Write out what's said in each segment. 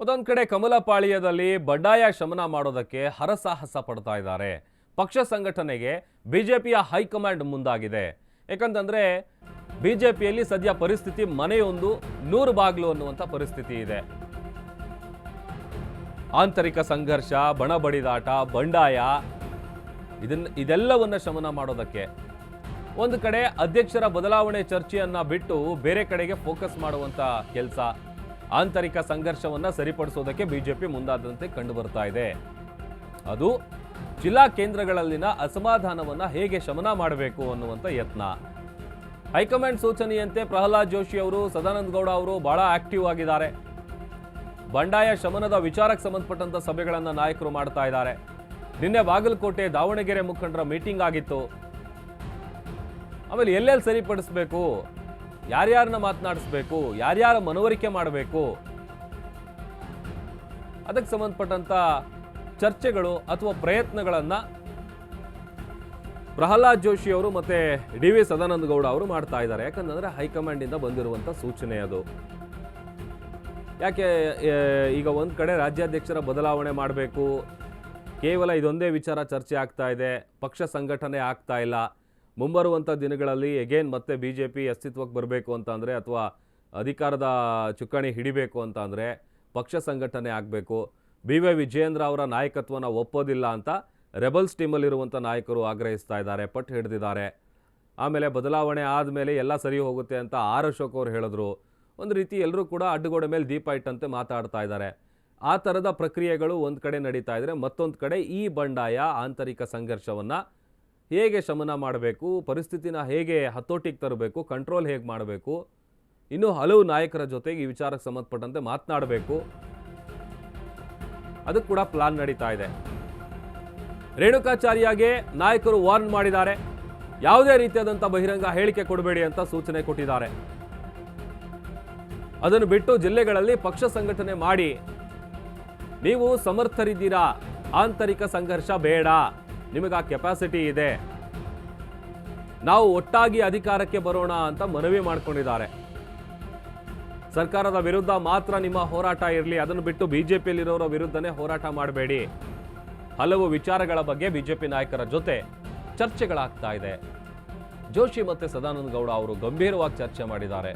ಅದೊಂದು ಕಡೆ ಕಮಲಪಾಳ್ಯದಲ್ಲಿ ಬಡ್ಡಾಯ ಶಮನ ಮಾಡೋದಕ್ಕೆ ಹರಸಾಹಸ ಪಡ್ತಾ ಇದ್ದಾರೆ. ಪಕ್ಷ ಸಂಘಟನೆಗೆ ಬಿಜೆಪಿಯ ಹೈಕಮಾಂಡ್ ಮುಂದಾಗಿದೆ. ಯಾಕಂತಂದ್ರೆ ಬಿಜೆಪಿಯಲ್ಲಿ ಸದ್ಯ ಪರಿಸ್ಥಿತಿ ಮನೆಯೊಂದು, ನೂರು ಬಾಗ್ಲು ಅನ್ನುವಂಥ ಪರಿಸ್ಥಿತಿ ಇದೆ. ಆಂತರಿಕ ಸಂಘರ್ಷ ಬಣ ಬಡಿದಾಟ ಬಂಡಾಯ, ಇದನ್ನ, ಇದೆಲ್ಲವನ್ನ ಶಮನ ಮಾಡೋದಕ್ಕೆ. ಒಂದು ಕಡೆ ಅಧ್ಯಕ್ಷರ ಬದಲಾವಣೆ ಚರ್ಚೆಯನ್ನ ಬಿಟ್ಟು ಬೇರೆ ಕಡೆಗೆ ಫೋಕಸ್ ಮಾಡುವಂತ ಕೆಲಸ. ಆಂತರಿಕ ಸಂಘರ್ಷವನ್ನ ಸರಿಪಡಿಸೋದಕ್ಕೆ ಬಿಜೆಪಿ ಮುಂದಾದಂತೆ ಕಂಡು ಬರ್ತಾ ಇದೆ. ಅದು ಜಿಲ್ಲಾ ಕೇಂದ್ರಗಳಲ್ಲಿನ ಅಸಮಾಧಾನವನ್ನ ಹೇಗೆ ಶಮನ ಮಾಡಬೇಕು ಅನ್ನುವಂಥ ಯತ್ನ. ಹೈಕಮಾಂಡ್ ಸೂಚನೆಯಂತೆ ಪ್ರಹ್ಲಾದ್ ಜೋಶಿ ಅವರು, ಸದಾನಂದ ಗೌಡ ಅವರು ಬಹಳ ಆಕ್ಟಿವ್ ಆಗಿದ್ದಾರೆ. ಬಂಡಾಯ ಶಮನದ ವಿಚಾರಕ್ಕೆ ಸಂಬಂಧಪಟ್ಟಂತ ಸಭೆಗಳನ್ನು ನಾಯಕರು ಮಾಡ್ತಾ ಇದ್ದಾರೆ. ನಿನ್ನೆ ಬಾಗಲಕೋಟೆ ದಾವಣಗೆರೆ ಮುಖಂಡರ ಮೀಟಿಂಗ್ ಆಗಿತ್ತು. ಆಮೇಲೆ ಎಲ್ಲೆಲ್ಲಿ ಸರಿಪಡಿಸ್ಬೇಕು? ಯಾರ್ಯಾರನ್ನ ಮಾತನಾಡಿಸ್ಬೇಕು, ಯಾರ್ಯಾರ ಮನವರಿಕೆ ಮಾಡಬೇಕು, ಅದಕ್ಕೆ ಸಂಬಂಧಪಟ್ಟಂತ ಚರ್ಚೆಗಳು ಅಥವಾ ಪ್ರಯತ್ನಗಳನ್ನು ಪ್ರಹ್ಲಾದ್ ಜೋಶಿ ಅವರು ಮತ್ತೆ ಡಿ ವಿ ಸದಾನಂದ ಗೌಡ ಅವರು ಮಾಡ್ತಾ ಇದ್ದಾರೆ. ಯಾಕಂತಂದ್ರೆ ಹೈಕಮಾಂಡ್ ಇಂದ ಬಂದಿರುವಂತ ಸೂಚನೆ ಅದು. ಯಾಕೆ ಈಗ ಒಂದು ಕಡೆ ರಾಜ್ಯಾಧ್ಯಕ್ಷರ ಬದಲಾವಣೆ ಮಾಡಬೇಕು, ಕೇವಲ ಇದೊಂದೇ ವಿಚಾರ ಚರ್ಚೆ ಆಗ್ತಾ ಇದೆ, ಪಕ್ಷ ಸಂಘಟನೆ ಆಗ್ತಾ ಇಲ್ಲ ಮುಂಬರುವಂಥ ದಿನಗಳಲ್ಲಿ ಎಗೇನ್ ಮತ್ತೆ ಬಿ ಜೆ ಪಿ ಅಸ್ತಿತ್ವಕ್ಕೆ ಬರಬೇಕು ಅಂತ ಅಂದರೆ ಅಥವಾ ಅಧಿಕಾರದ ಚುಕ್ಕಾಣಿ ಹಿಡಿಬೇಕು ಅಂತ ಅಂದರೆ ಪಕ್ಷ ಸಂಘಟನೆ ಆಗಬೇಕು. ಬಿ ವೈ ವಿಜಯೇಂದ್ರ ಅವರ ನಾಯಕತ್ವನ ಒಪ್ಪೋದಿಲ್ಲ ಅಂತ ರೆಬಲ್ಸ್ ಟೀಮಲ್ಲಿರುವಂಥ ನಾಯಕರು ಆಗ್ರಹಿಸ್ತಾ ಇದ್ದಾರೆ, ಪಟ್ಟು ಹಿಡಿದಿದ್ದಾರೆ. ಆಮೇಲೆ ಬದಲಾವಣೆ ಆದಮೇಲೆ ಎಲ್ಲ ಸರಿ ಹೋಗುತ್ತೆ ಅಂತ ಆರ್ ಅಶೋಕ್ ಅವರು ಹೇಳಿದ್ರು. ಒಂದು ರೀತಿ ಎಲ್ಲರೂ ಕೂಡ ಅಡ್ಡಗೋಡೆ ಮೇಲೆ ದೀಪ ಇಟ್ಟಂತೆ ಮಾತಾಡ್ತಾ ಇದ್ದಾರೆ. ಆ ಥರದ ಪ್ರಕ್ರಿಯೆಗಳು ಒಂದು ಕಡೆ ನಡೀತಾ ಇದ್ದರೆ ಮತ್ತೊಂದು ಕಡೆ ಈ ಬಂಡಾಯ ಆಂತರಿಕ ಸಂಘರ್ಷವನ್ನು ಹೇಗೆ ಶಮನ ಮಾಡಬೇಕು, ಪರಿಸ್ಥಿತಿನ ಹೇಗೆ ಹತೋಟಿಗೆ ತರಬೇಕು ಕಂಟ್ರೋಲ್ ಹೇಗೆ ಮಾಡಬೇಕು, ಇನ್ನೂ ಹಲವು ನಾಯಕರ ಜೊತೆಗೆ ಈ ವಿಚಾರಕ್ಕೆ ಸಂಬಂಧಪಟ್ಟಂತೆ ಮಾತನಾಡಬೇಕು. ಅದಕ್ಕೆ ಕೂಡ ಪ್ಲಾನ್ ನಡೀತಾ ಇದೆ. ರೇಣುಕಾಚಾರ್ಯಗೆ ನಾಯಕರು ವಾರ್ನ್ ಮಾಡಿದ್ದಾರೆ. ಯಾವುದೇ ರೀತಿಯಾದಂಥ ಬಹಿರಂಗ ಹೇಳಿಕೆ ಕೊಡಬೇಡಿ ಅಂತ ಸೂಚನೆ ಕೊಟ್ಟಿದ್ದಾರೆ. ಅದನ್ನು ಬಿಟ್ಟು ಜಿಲ್ಲೆಗಳಲ್ಲಿ ಪಕ್ಷ ಸಂಘಟನೆ ಮಾಡಿ, ನೀವು ಸಮರ್ಥರಿದ್ದೀರಾ? ಆಂತರಿಕ ಸಂಘರ್ಷ ಬೇಡ. ನಿಮಗೆ ಆ ಕೆಪಾಸಿಟಿ ಇದೆ. ನಾವು ಒಟ್ಟಾಗಿ ಅಧಿಕಾರಕ್ಕೆ ಬರೋಣ ಅಂತ ಮನವಿ ಮಾಡ್ಕೊಂಡಿದ್ದಾರೆ. ಸರ್ಕಾರದ ವಿರುದ್ಧ ಮಾತ್ರ ನಿಮ್ಮ ಹೋರಾಟ ಇರಲಿ, ಅದನ್ನು ಬಿಟ್ಟು ಬಿಜೆಪಿಯಲ್ಲಿರೋರ ವಿರುದ್ಧನೇ ಹೋರಾಟ ಮಾಡಬೇಡಿ. ಹಲವು ವಿಚಾರಗಳ ಬಗ್ಗೆ ಬಿಜೆಪಿ ನಾಯಕರ ಜೊತೆ ಚರ್ಚೆಗಳಾಗ್ತಾ ಇದೆ. ಜೋಶಿ ಮತ್ತು ಸದಾನಂದ ಗೌಡ ಅವರು ಗಂಭೀರವಾಗಿ ಚರ್ಚೆ ಮಾಡಿದ್ದಾರೆ.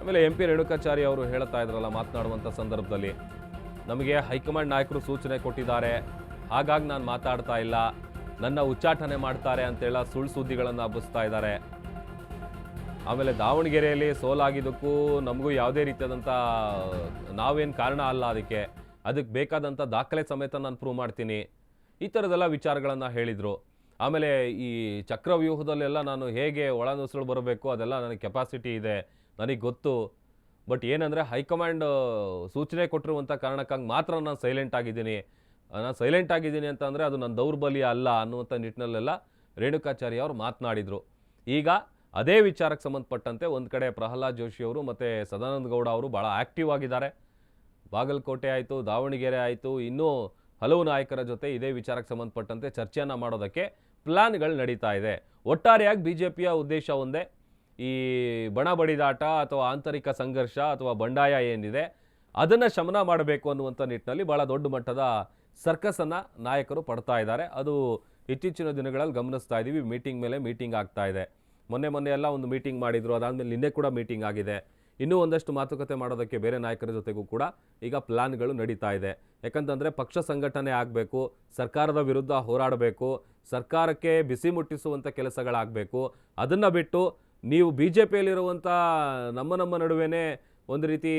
ಆಮೇಲೆ ಎಂ ಪಿ ರೇಣುಕಾಚಾರ್ಯ ಅವರು ಹೇಳ್ತಾ ಇದ್ರಲ್ಲ ಮಾತನಾಡುವಂಥ ಸಂದರ್ಭದಲ್ಲಿ, ನಮಗೆ ಹೈಕಮಾಂಡ್ ನಾಯಕರು ಸೂಚನೆ ಕೊಟ್ಟಿದ್ದಾರೆ. ಹಾಗಾಗಿ ನಾನು ಮಾತಾಡ್ತಾ ಇಲ್ಲ. ನನ್ನ ಉಚ್ಚಾಟನೆ ಮಾಡ್ತಾರೆ ಅಂತೇಳ ಸುಳ್ಳು ಸುದ್ದಿಗಳನ್ನು ಹಬ್ಬಿಸ್ತಾ ಇದ್ದಾರೆ. ಆಮೇಲೆ ದಾವಣಗೆರೆಯಲ್ಲಿ ಸೋಲಾಗಿದ್ದಕ್ಕೂ ನಮಗೂ ಯಾವುದೇ ರೀತಿಯಾದಂಥ, ನಾವೇನು ಕಾರಣ ಅಲ್ಲ ಅದಕ್ಕೆ. ಅದಕ್ಕೆ ಬೇಕಾದಂಥ ದಾಖಲೆ ಸಮೇತ ನಾನು ಪ್ರೂವ್ ಮಾಡ್ತೀನಿ. ಈ ಥರದೆಲ್ಲ ವಿಚಾರಗಳನ್ನು ಹೇಳಿದರು. ಆಮೇಲೆ ಈ ಚಕ್ರವ್ಯೂಹದಲ್ಲೆಲ್ಲ ನಾನು ಹೇಗೆ ಒಳನುಸುಳು ಬರಬೇಕು ಅದೆಲ್ಲ ನನಗೆ ಕೆಪಾಸಿಟಿ ಇದೆ, ನನಗೆ ಗೊತ್ತು. ಬಟ್ ಏನಂದರೆ ಹೈಕಮಾಂಡ್ ಸೂಚನೆ ಕೊಟ್ಟಿರುವಂಥ ಕಾರಣಕ್ಕಾಗಿ ಮಾತ್ರ ನಾನು ಸೈಲೆಂಟ್ ಆಗಿದ್ದೀನಿ. ನಾನು ಸೈಲೆಂಟ್ ಆಗಿದ್ದೀನಿ ಅಂತ ಅಂದರೆ ಅದು ನನ್ನ ದೌರ್ಬಲ್ಯ ಅಲ್ಲ ಅನ್ನುವಂಥ ನಿಟ್ಟಿನಲ್ಲೆಲ್ಲ ರೇಣುಕಾಚಾರ್ಯ ಅವರು ಮಾತನಾಡಿದರು. ಈಗ ಅದೇ ವಿಚಾರಕ್ಕೆ ಸಂಬಂಧಪಟ್ಟಂತೆ ಒಂದು ಕಡೆ ಪ್ರಹ್ಲಾದ್ ಜೋಶಿ ಅವರು ಮತ್ತು ಸದಾನಂದ ಗೌಡ ಅವರು ಭಾಳ ಆ್ಯಕ್ಟಿವ್ ಆಗಿದ್ದಾರೆ. ಬಾಗಲಕೋಟೆ ಆಯಿತು, ದಾವಣಗೆರೆ ಆಯಿತು, ಇನ್ನೂ ಹಲವು ನಾಯಕರ ಜೊತೆ ಇದೇ ವಿಚಾರಕ್ಕೆ ಸಂಬಂಧಪಟ್ಟಂತೆ ಚರ್ಚೆಯನ್ನು ಮಾಡೋದಕ್ಕೆ ಪ್ಲ್ಯಾನ್ಗಳು ನಡೀತಾ ಇದೆ. ಒಟ್ಟಾರೆಯಾಗಿ ಬಿ ಜೆ ಪಿಯ ಉದ್ದೇಶ ಒಂದೇ, ಈ ಬಣ ಬಡಿದಾಟ ಅಥವಾ ಆಂತರಿಕ ಸಂಘರ್ಷ ಅಥವಾ ಬಂಡಾಯ ಏನಿದೆ, ಅದನ್ನು ಶಮನ ಮಾಡಬೇಕು ಅನ್ನುವಂಥ ನಿಟ್ಟಿನಲ್ಲಿ ಭಾಳ ದೊಡ್ಡ ಮಟ್ಟದ ಸರ್ಕಸನ್ನು ನಾಯಕರು ಪಡ್ತಾ ಇದ್ದಾರೆ. ಅದು ಇತ್ತೀಚಿನ ದಿನಗಳಲ್ಲಿ ಗಮನಿಸ್ತಾ ಇದ್ದೀವಿ ಮೀಟಿಂಗ್ ಮೇಲೆ ಮೀಟಿಂಗ್ ಆಗ್ತಾ ಇದೆ. ಮೊನ್ನೆ ಮೊನ್ನೆ ಎಲ್ಲ ಒಂದು ಮೀಟಿಂಗ್ ಮಾಡಿದ್ರು. ಅದಾದಮೇಲೆ ನಿನ್ನೆ ಕೂಡ ಮೀಟಿಂಗ್ ಆಗಿದೆ. ಇನ್ನೂ ಒಂದಷ್ಟು ಮಾತುಕತೆ ಮಾಡೋದಕ್ಕೆ ಬೇರೆ ನಾಯಕರ ಜೊತೆಗೂ ಕೂಡ ಈಗ ಪ್ಲಾನ್ಗಳು ನಡೀತಾ ಇದೆ. ಯಾಕಂತಂದರೆ ಪಕ್ಷ ಸಂಘಟನೆ ಆಗಬೇಕು, ಸರ್ಕಾರದ ವಿರುದ್ಧ ಹೋರಾಡಬೇಕು, ಸರ್ಕಾರಕ್ಕೆ ಬಿಸಿ ಮುಟ್ಟಿಸುವಂಥ ಕೆಲಸಗಳಾಗಬೇಕು. ಅದನ್ನು ಬಿಟ್ಟು ನೀವು ಬಿ ಜೆ ಪಿಯಲ್ಲಿರುವಂಥ ನಮ್ಮ ನಮ್ಮ ನಡುವೆನೇ ಒಂದು ರೀತಿ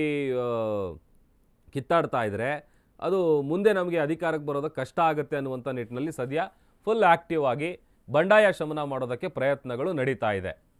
ಕಿತ್ತಾಡ್ತಾ ಇದ್ರೆ ಅದು ಮುಂದೆ ನಮಗೆ ಅಧಿಕಾರಕ್ಕೆ ಬರೋದಕ್ಕೆ ಕಷ್ಟ ಆಗುತ್ತೆ ಅನ್ನುವಂಥ ನಿಟ್ಟಿನಲ್ಲಿ ಸದ್ಯ ಫುಲ್ ಆಕ್ಟಿವ್ ಆಗಿ ಬಂಡಾಯ ಶಮನ ಮಾಡೋದಕ್ಕೆ ಪ್ರಯತ್ನಗಳು ನಡೀತಾ ಇದೆ.